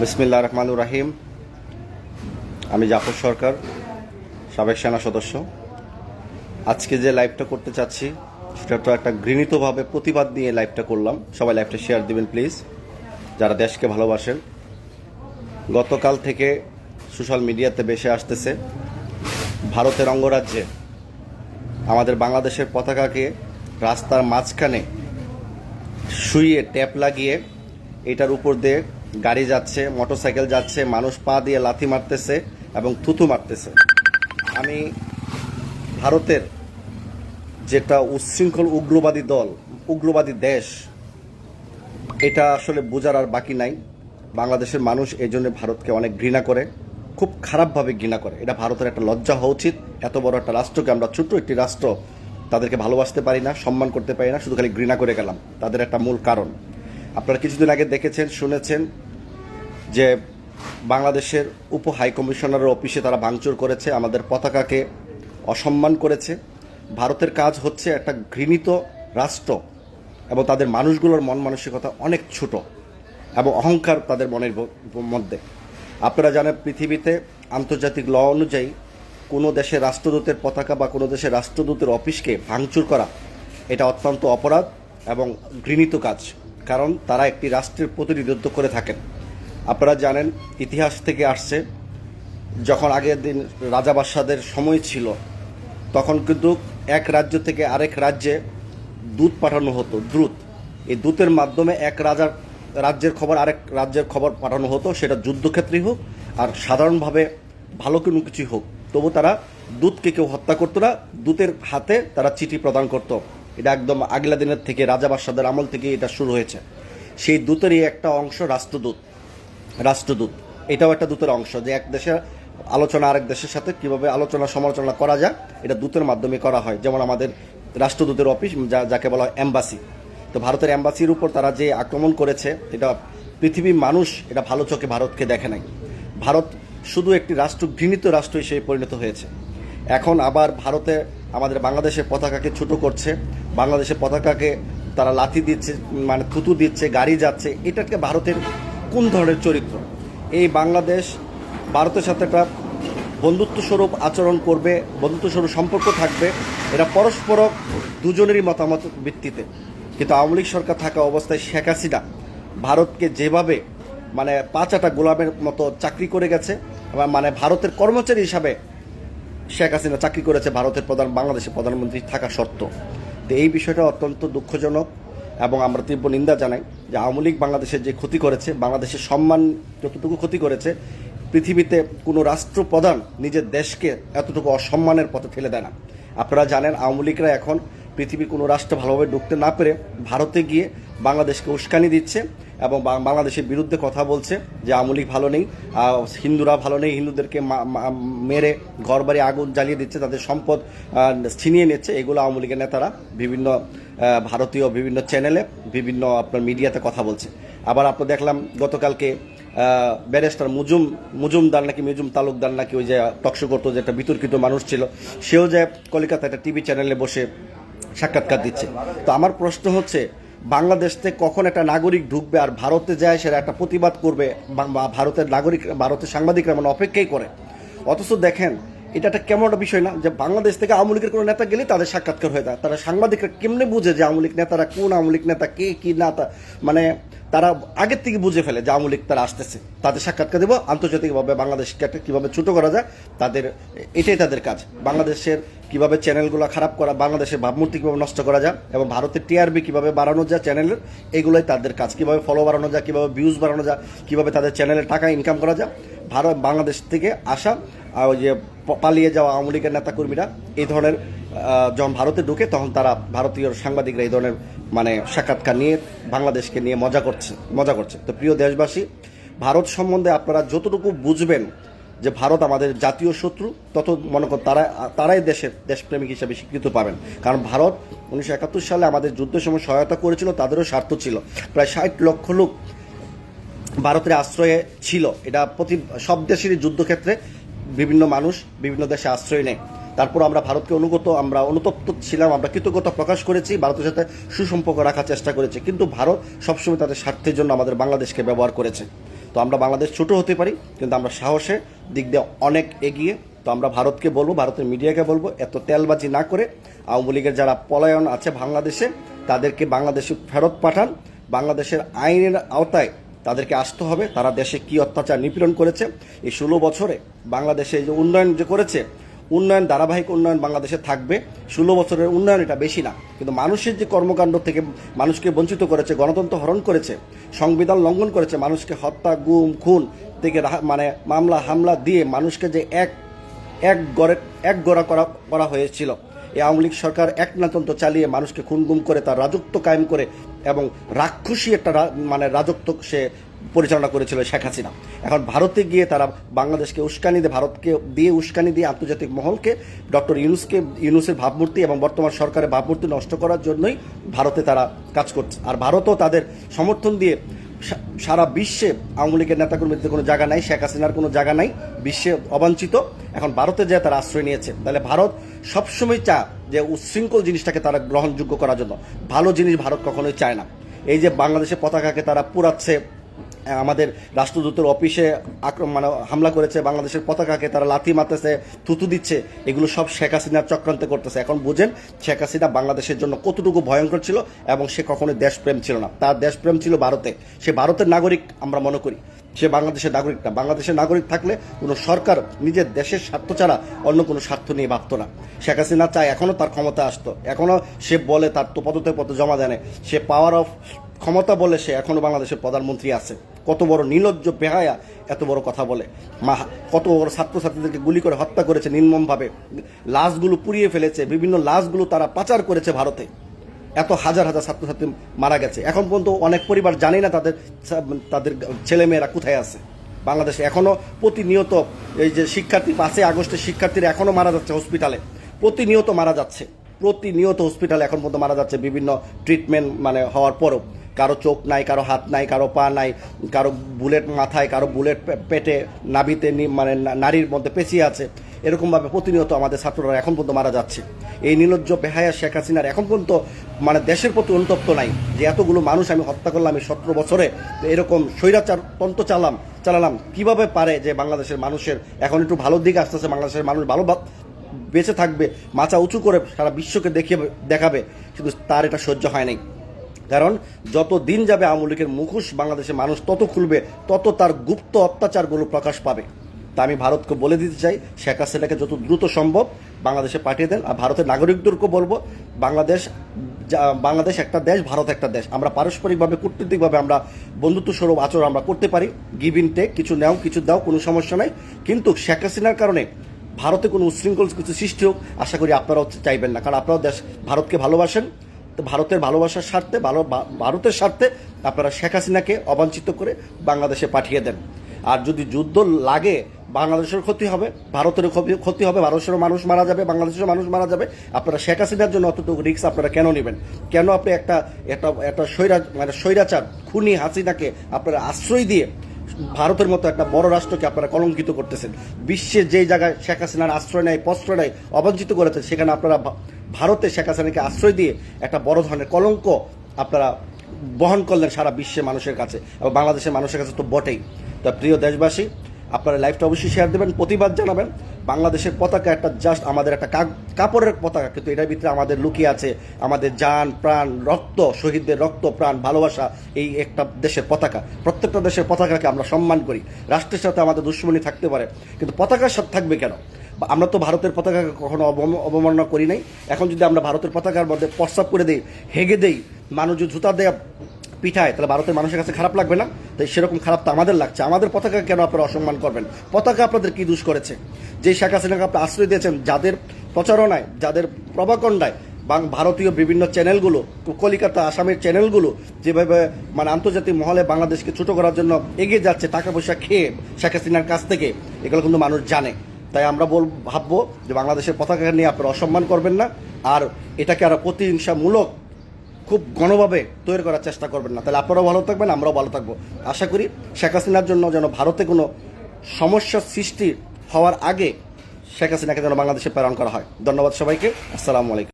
বিসমিল্লা রহমানুর রাহিম আমি জাফর সরকার, সাবেক সেনা সদস্য। আজকে যে লাইভটা করতে চাচ্ছি, সেটা তো একটা ঘৃণিতভাবে প্রতিবাদ নিয়ে লাইভটা করলাম। সবাই লাইভটা শেয়ার দিবেন প্লিজ যারা দেশকে ভালোবাসেন। গতকাল থেকে সোশ্যাল মিডিয়াতে বেশি আসতেছে। ভারতের অঙ্গরাজ্যে। আমাদের বাংলাদেশের পতাকাকে রাস্তার মাঝখানে শুইয়ে ট্যাপ লাগিয়ে এটার উপর দিয়ে গাড়ি যাচ্ছে, মোটরসাইকেল যাচ্ছে, মানুষ পা দিয়ে লাথি মারতেছে এবং থুথু মারতেছে। আমি ভারতের যেটা উচ্ছৃঙ্খল উগ্রবাদী দল, উগ্রবাদী দেশ, এটা আসলে বোঝার আর বাকি নাই। বাংলাদেশের মানুষ এই জন্য ভারতকে অনেক ঘৃণা করে, খুব খারাপভাবে ঘৃণা করে। এটা ভারতের একটা লজ্জা হওয়া উচিত। এত বড় একটা রাষ্ট্রকে আমরা ছোট্ট একটি রাষ্ট্র তাদেরকে ভালোবাসতে পারি না, সম্মান করতে পারি না, শুধু খালি ঘৃণা করে গেলাম। তাদের একটা মূল কারণ। আপনারা কিছুদিন আগে দেখেছেন, শুনেছেন যে বাংলাদেশের উপ হাই কমিশনারের অফিসে তারা ভাঙচুর করেছে, আমাদের পতাকাকে অসম্মান করেছে। ভারতের কাজ হচ্ছে একটা ঘৃণিত রাষ্ট্র এবং তাদের মানুষগুলোর মন মানসিকতা অনেক ছোট এবং অহংকার তাদের মনের মধ্যে। আপনারা জানেন পৃথিবীতে আন্তর্জাতিক ল অনুযায়ী কোনো দেশের রাষ্ট্রদূতের পতাকা বা কোনো দেশের রাষ্ট্রদূতের অফিসকে ভাঙচুর করা, এটা অত্যন্ত অপরাধ এবং ঘৃণিত কাজ। কারণ তারা একটি রাষ্ট্রের প্রতিনিধিত্ব করে থাকেন। আপনারা জানেন, ইতিহাস থেকে আসছে, যখন আগের দিন রাজাবাসাদের সময় ছিল, তখন কিন্তু এক রাজ্য থেকে আরেক রাজ্যে দূত পাঠানো হতো দ্রুত এই দূতের মাধ্যমে এক রাজার, রাজ্যের খবর, আরেক রাজ্যের খবর পাঠানো হতো, সেটা যুদ্ধক্ষেত্রেই হোক, আর সাধারণভাবে ভালো কোনো কিছুই হোক। তবু তারা দূতকে কেউ হত্যা করতো না, দূতের হাতে তারা চিঠি প্রদান করতো। এটা একদম আগলা দিনের থেকে রাজা বাদশাদের আমল থেকে এটা শুরু হয়েছে। সেই দূতেরই একটা অংশ রাষ্ট্রদূত। রাষ্ট্রদূত। এটাও একটা দূতের অংশ যে এক দেশের আলোচনা আরেক দেশের সাথে কীভাবে আলোচনা সমালোচনা করা যায়, এটা দূতের মাধ্যমে করা হয়। যেমন আমাদের রাষ্ট্রদূতের অফিস, যা যাকে বলা হয় অ্যাম্বাসি তো ভারতের অ্যাম্বাসির উপর তারা যে আক্রমণ করেছে, এটা পৃথিবীর মানুষ এটা ভালো চোখে ভারতকে দেখে নাই। ভারত শুধু একটি রাষ্ট্র, ঘৃণিত রাষ্ট্র হিসেবে পরিণত হয়েছে। এখন আবার ভারতে আমাদের বাংলাদেশের পতাকাকে ছোট করছে, বাংলাদেশের পতাকাকে তারা লাথি দিচ্ছে মানে থুতু দিচ্ছে, গাড়ি যাচ্ছে। এটাকে ভারতের কোন ধরনের চরিত্র? এই বাংলাদেশ ভারতের সাথে একটা বন্ধুত্বস্বরূপ আচরণ করবে, বন্ধুত্বস্বরূপ সম্পর্ক থাকবে। এটা পরস্পর দুজনেরই মতামত ভিত্তিতে। কিন্তু আওয়ামী লীগ সরকার থাকা অবস্থায় শেখ হাসিনা ভারতকে যেভাবে মানে পাঁচাটা গোলামের মতো চাকরি করে গেছে মানে ভারতের কর্মচারী হিসাবে শেখ হাসিনা চাকরি করেছে ভারতের প্রধান, বাংলাদেশের প্রধানমন্ত্রী থাকা সত্ত্ব তো এই বিষয়টা অত্যন্ত দুঃখজনক এবং আমরা তীব্র নিন্দা জানাই যে আওয়ামী লীগ বাংলাদেশের যে ক্ষতি করেছে, বাংলাদেশের সম্মান যতটুকু ক্ষতি করেছে, পৃথিবীতে কোনো রাষ্ট্রপ্রধান নিজের দেশকে এতটুকু অসম্মানের পথে ফেলে দেয় না। আপনারা জানেন আওয়ামী লীগরা এখন পৃথিবীর কোনো রাষ্ট্র ভালোভাবে ঢুকতে না পেরে ভারতে গিয়ে বাংলাদেশকে উস্কানি দিচ্ছে। এবং বাংলাদেশের বিরুদ্ধে কথা বলছে যে আওয়ামী লীগ ভালো নেই হিন্দুরা ভালো নেই, হিন্দুদেরকে মেরে ঘরবাড়ি আগুন জ্বালিয়ে দিচ্ছে, তাদের সম্পদ ছিনিয়ে নিচ্ছে। এগুলো আওয়ামী লীগের নেতারা বিভিন্ন ভারতীয় বিভিন্ন চ্যানেলে বিভিন্ন আপনার মিডিয়াতে কথা বলছে। আবার আপনার দেখলাম গতকালকে ব্যারিস্টার মুজুম, মুজুমদার নাকি মুজুম তালুকদার নাকি ওই যে টকশো করতো যে একটা বিতর্কিত মানুষ ছিল, সেও যে কলকাতা একটা টিভি চ্যানেলে বসে সাক্ষাৎকার দিচ্ছে। তো আমার প্রশ্ন হচ্ছে বাংলাদেশ কখন একটা নাগরিক ঢুকবে আর ভারতে যায় সেটা একটা প্রতিবাদ করবে ভারতের নাগরিক ভারতের সাংবাদিকরা মানে অপেক্ষাই করে। অথচ দেখেন, এটা একটা কেমন একটা বিষয় না, যে বাংলাদেশ থেকে আওয়ামী লীগের কোনো নেতা গেলে তাদের সাক্ষাৎকার হয়ে যায়। তারা সাংবাদিকরা কেমনে বুঝে যে আওয়ামী লীগ নেতারা কোন আওয়ামী লীগ নেতা, কে কী না মানে তারা আগের থেকে বুঝে ফেলে যে আওয়ামী লীগ তারা আসতেছে। তাদের সাক্ষাৎকার দেবো। আন্তর্জাতিকভাবে বাংলাদেশকে একটা কীভাবে ছোট করা যায়, তাদের এটাই তাদের কাজ। বাংলাদেশের কীভাবে চ্যানেলগুলো খারাপ করা, বাংলাদেশের ভাবমূর্তি কীভাবে নষ্ট করা যায় এবং ভারতের টিআরবি কীভাবে বাড়ানো যায় চ্যানেলের, এগুলোই তাদের কাজ। কীভাবে ফলো বাড়ানো যায়, কীভাবে ভিউজ বাড়ানো যায়, কীভাবে তাদের চ্যানেলে টাকা ইনকাম করা যায়। ভারত, বাংলাদেশ থেকে আসা ওই যে পালিয়ে যাওয়া আওয়ামী লীগের নেতাকর্মীরা, এই ধরনের যখন ভারতে ঢুকে তখন তারা ভারতীয় সাংবাদিকরা এই ধরনের মানে সাক্ষাৎকার নিয়ে বাংলাদেশকে নিয়ে মজা করছে মজা করছে। তো প্রিয় দেশবাসী, ভারত সম্বন্ধে আপনারা যতটুকু বুঝবেন যে ভারত আমাদের জাতীয় শত্রু, তত মনে কর তারা, তারাই দেশের, দেশপ্রেমিক হিসেবে স্বীকৃত পাবেন। কারণ ভারত উনিশশো একাত্তর সালে আমাদের যুদ্ধের সময় সহায়তা করেছিল, তাদেরও স্বার্থ ছিল। প্রায় ষাট লক্ষ লোক ভারতের আশ্রয়ে ছিল। এটা প্রতি, সব দেশেরই যুদ্ধক্ষেত্রে বিভিন্ন মানুষ বিভিন্ন দেশে আশ্রয় নেয়। তারপর আমরা ভারতকে অনুগত, আমরা অনুতপ্ত ছিলাম, আমরা কৃতজ্ঞতা প্রকাশ করেছি, ভারতের সাথে সুসম্পর্ক রাখার চেষ্টা করেছি। কিন্তু ভারত সবসময় তাদের স্বার্থের জন্য আমাদের বাংলাদেশকে ব্যবহার করেছে। তো আমরা বাংলাদেশ ছোট হতে পারি, কিন্তু আমরা সাহসে দিক দিয়ে অনেক এগিয়ে, তো আমরা ভারতকে বলব, ভারতের মিডিয়াকে বলব, এত তেলবাজি না করে আওয়ামী লীগের যারা পলায়ন আছে বাংলাদেশে, তাদেরকে বাংলাদেশে ফেরত পাঠান। বাংলাদেশের আইনের আওতায় তাদেরকে আসতে হবে। তারা দেশে কি অত্যাচার নিপীড়ন করেছে? এই ষোলো বছরে বাংলাদেশে যে উন্নয়ন যে করেছে উন্নয়ন, ধারাবাহিক উন্নয়ন বাংলাদেশে থাকবে। ষোলো বছরের উন্নয়ন এটা বেশি না। কিন্তু মানুষের যে কর্মকাণ্ড থেকে মানুষকে বঞ্চিত করেছে, গণতন্ত্র হরণ করেছে, সংবিধান লঙ্ঘন করেছে, মানুষকে হত্যা, গুম, খুন থেকে মানে মামলা, হামলা দিয়ে মানুষকে যে এক এক গড়ে, এক গড়া করা করা হয়েছিল। এই আওয়ামী লীগ সরকার এক নাতন্ত্র চালিয়ে মানুষকে খুন গুম করে তার রাজত্ব কায়েম করে এবং রাক্ষসী একটা মানে রাজত্ব সে পরিচালনা করেছিল শেখ হাসিনা। এখন ভারতে গিয়ে তারা বাংলাদেশকে উস্কানি দিয়ে, ভারতকে দিয়ে উস্কানি দিয়ে আন্তর্জাতিক মহলকে ডক্টর ইউনুসকে, ইউনুসের ভাবমূর্তি এবং বর্তমান সরকারের ভাবমূর্তি নষ্ট করার জন্যই ভারতে তারা কাজ করছে। আর ভারতও তাদের সমর্থন দিয়ে সারা বিশ্বে আওয়ামী লীগের নেতাকর্মীদের কোনো জায়গা নাই, শেখ হাসিনার কোনো জায়গা নাই, বিশ্বে অবাঞ্ছিত। এখন ভারতে যায় তারা আশ্রয় নিয়েছে। তাহলে ভারত সবসময় চা যে উচ্ছৃঙ্খল জিনিসটাকে তারা গ্রহণযোগ্য করার জন্য। ভালো জিনিস ভারত কখনোই চায় না। এই যে বাংলাদেশের পতাকাকে তারা পুরাচ্ছে আমাদের রাষ্ট্রদূতের অফিসে মানে হামলা করেছে, বাংলাদেশের পতাকাকে তারা লাথি মারতেছে, থুতু দিচ্ছে, এগুলো সব শেখ হাসিনার চক্রান্তে করতেছে। এখন বুঝেন, শেখ হাসিনা বাংলাদেশের জন্য কতটুকু ভয়ঙ্কর ছিল এবং সে কখনোই দেশপ্রেম ছিল না। তার দেশপ্রেম ছিল ভারতে। সে ভারতের নাগরিক, আমরা মনে করি। সে বাংলাদেশের নাগরিক না। বাংলাদেশের নাগরিক থাকলে কোনো সরকার নিজের দেশের স্বার্থ ছাড়া অন্য কোনো স্বার্থ নিয়ে ভাবতো না। শেখ হাসিনা চায় এখনও তার ক্ষমতা আসতো। এখনও সে বলে তার তো পদতে পদ জমা দেয়। সে পাওয়ার অফ ক্ষমতা বলে সে এখনও বাংলাদেশের প্রধানমন্ত্রী আছে। কত বড় নির্লজ্জ বেহায়া এত বড় কথা বলে। মা, কত বড় ছাত্রছাত্রীদেরকে গুলি করে হত্যা করেছে নির্মমভাবে। লাশগুলো পুড়িয়ে ফেলেছে, বিভিন্ন লাশগুলো তারা পাচার করেছে ভারতে। এত হাজার হাজার ছাত্রছাত্রী মারা গেছে। এখন পর্যন্ত অনেক পরিবার জানে না তাদের তাদের ছেলেমেয়েরা কোথায় আছে। বাংলাদেশে এখনও প্রতিনিয়ত এই যে শিক্ষার্থী, পাঁচই আগস্টের শিক্ষার্থীরা এখনও মারা যাচ্ছে হসপিটালে। প্রতিনিয়ত মারা যাচ্ছে। প্রতিনিয়ত হসপিটালে এখন পর্যন্ত মারা যাচ্ছে বিভিন্ন ট্রিটমেন্ট মানে হওয়ার পরও। কারও চোখ নাই, কারও হাত নাই, কারও পা নাই, কারও বুলেট মাথায়, কারও বুলেট পেটে নাভিতে নি- মানে নারীর মধ্যে পেঁচিয়ে আছে। এরকমভাবে প্রতিনিয়ত আমাদের ছাত্ররা এখন পর্যন্ত মারা যাচ্ছে। এই নির্লজ্জ বেহায়া শেখ হাসিনার এখন পর্যন্ত মানে দেশের প্রতি অনুতপ্ত নাই। যে এতগুলো মানুষ আমি হত্যা করলাম এই সতেরো বছরে, এরকম স্বৈরাচার তন্ত্র চালাম, চালালাম, কীভাবে পারে যে বাংলাদেশের মানুষের এখন একটু ভালোর দিকে আসতেছে, বাংলাদেশের মানুষ ভালো বেঁচে থাকবে মাথা উঁচু করে সারা বিশ্বকে দেখিয়ে, দেখাবে, কিন্তু তার এটা সহ্য হয় নাই। কারণ যত দিন যাবে আওয়ামী লীগের মুখোশ বাংলাদেশের মানুষ তত খুলবে, তত তার গুপ্ত অত্যাচারগুলো প্রকাশ পাবে। তা আমি ভারতকে বলে দিতে চাই, শেখ হাসিনাকে যত দ্রুত সম্ভব বাংলাদেশে পাঠিয়ে দেন। আর ভারতের নাগরিকদেরকে বলব, বাংলাদেশ বাংলাদেশ একটা দেশ, ভারত একটা দেশ। আমরা পারস্পরিকভাবে, কূটনীতিকভাবে আমরা বন্ধুত্ব স্বরূপ আচরণ আমরা করতে পারি। গিভ ইন টেক কিছু নেও, কিছু দাও, কোনো সমস্যা নাই। কিন্তু শেখ হাসিনার কারণে ভারতে কোনো উচ্ছৃঙ্খল কিছু সৃষ্টি হোক, আশা করি আপনারাও চাইবেন না। কারণ আপনারাও দেশ, ভারতকে ভালোবাসেন। তো ভারতের ভালোবাসার স্বার্থে, ভালো ভারতের স্বার্থে আপনারা শেখ হাসিনাকে অবাঞ্ছিত করে বাংলাদেশে পাঠিয়ে দেন। আর যদি যুদ্ধ লাগে বাংলাদেশের ক্ষতি হবে ভারতের ক্ষতি- হবে, ভারতেরও মানুষ মারা যাবে বাংলাদেশের মানুষ মারা যাবে। আপনারা শেখ হাসিনার জন্য অতটুকু রিস্ক আপনারা কেন নেবেন? কেন আপনি একটা একটা একটা স্বৈরা মানে স্বৈরাচার, খুনি হাসিনাকে আপনারা আশ্রয় দিয়ে ভারতের মতো একটা বড় রাষ্ট্রকে আপনারা কলঙ্কিত করতেছেন। বিশ্বের যে জায়গায় শেখ হাসিনার আশ্রয় নেয় প্রশ্রয় নেয় অবাঞ্ছিত করেছে সেখানে আপনারা ভারতে শেখ হাসিনাকে আশ্রয় দিয়ে একটা বড় ধরনের কলঙ্ক আপনারা বহন করলেন সারা বিশ্বের মানুষের কাছে এবং বাংলাদেশের মানুষের কাছে তো বটেই। তা প্রিয় দেশবাসী আপনারা লাইভটা অবশ্যই শেয়ার দেবেন, প্রতিবাদ জানাবেন। বাংলাদেশের পতাকা একটা জাস্ট আমাদের একটা কাপড়ের পতাকা, কিন্তু এটার ভিতরে আমাদের লুকিয়ে আছে আমাদের যান প্রাণ, রক্ত, শহীদদের রক্ত, প্রাণ, ভালোবাসা, এই একটা দেশের পতাকা। প্রত্যেকটা দেশের পতাকাকে আমরা সম্মান করি। রাষ্ট্রের সাথে আমাদের দুশ্মনী থাকতে পারে, কিন্তু পতাকার সাথে থাকবে কেন? আমরা তো ভারতের পতাকাকে কখনো অবম- অবমাননা করি নাই। এখন যদি আমরা ভারতের পতাকার মধ্যে প্রস্তাব করে দিই, হেগে দেই, মানুষ জুতা দেয়া পিঠায়, তাহলে ভারতের মানুষের কাছে খারাপ লাগবে না? তাই সেরকম খারাপ তো আমাদের লাগছে। আমাদের পতাকা কেন আপনারা অসম্মান করবেন? পতাকা আপনাদের কি দোষ করেছে? যে শেখ হাসিনাকে আপনি আশ্রয় দিয়েছেন, যাদের প্রচারণায়, যাদের প্রভাকণ্ডায়, বাং ভারতীয় বিভিন্ন চ্যানেলগুলো, কলিকাতা, আসামের চ্যানেলগুলো, যেভাবে মানে আন্তর্জাতিক মহলে বাংলাদেশকে ছোট করার জন্য এগিয়ে যাচ্ছে টাকা পয়সা খেয়ে শেখ হাসিনার কাছ থেকে, এগুলো কিন্তু মানুষ জানে। তাই আমরা বল, ভাববো যে বাংলাদেশের পতাকা নিয়ে আপনারা অসম্মান করবেন না। আর এটাকে আরও প্রতিহিংসামূলক খুব গণভাবে তৈরি করার চেষ্টা করবেন না। তাহলে আপনারাও ভালো থাকবেন, আমরাও ভালো থাকব। আশা করি শেখ হাসিনার জন্য যেন ভারতে কোনো সমস্যা সৃষ্টি হওয়ার আগে শেখ হাসিনাকে যেন বাংলাদেশে প্রেরণ করা হয়। ধন্যবাদ সবাইকে। আসসালামু আলাইকুম।